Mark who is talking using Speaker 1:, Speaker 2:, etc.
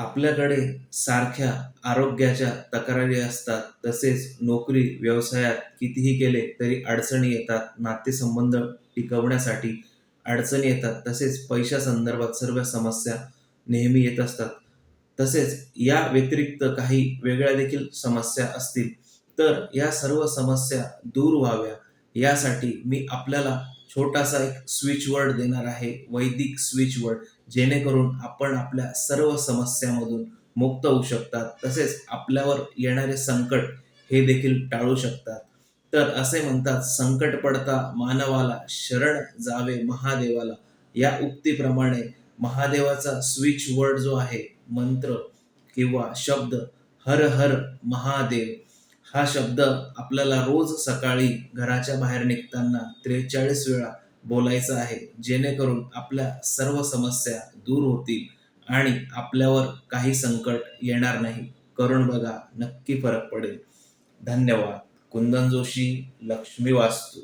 Speaker 1: आपल्याकडे सारख्या आरोग्याच्या तक्रारी असतात. तसेच नोकरी व्यवसायात कितीही केले तरी अडचणी येतात. नातेसंबंध टिकवण्यासाठी अडचणी येतात. तसेच पैशा संदर्भात सर्व समस्या नेहमी येत असतात. तसेच या व्यतिरिक्त काही वेगळ्या देखील समस्या असतील. तर या सर्व समस्या दूर व्हाव्या. यासाठी मी आपल्याला छोटासा एक स्विच वर्ड देणार आहे वैदिक स्विच वर्ड जेणेकरून आपण आपल्या सर्व समस्यामधून मुक्त होऊ शकतात. तसेच आपल्यावर येणारे संकट हे देखील टाळू शकतात. तर असे म्हणतात संकट पडता मानवाला शरण जावे महादेवाला. या उक्तीप्रमाणे महादेवाचा स्विच वर्ड जो आहे मंत्र किंवा शब्द हर हर महादेव. हा शब्द आपल्याला रोज सकाळी घराच्या बाहेर निघताना त्रेचाळीस वेळा बोलायचा आहे. जेणेकरून आपल्या सर्व समस्या दूर होतील आणि आपल्यावर काही संकट येणार नाही. करून बघा नक्की फरक पडेल. धन्यवाद. कुंदन जोशी लक्ष्मी वास्तू.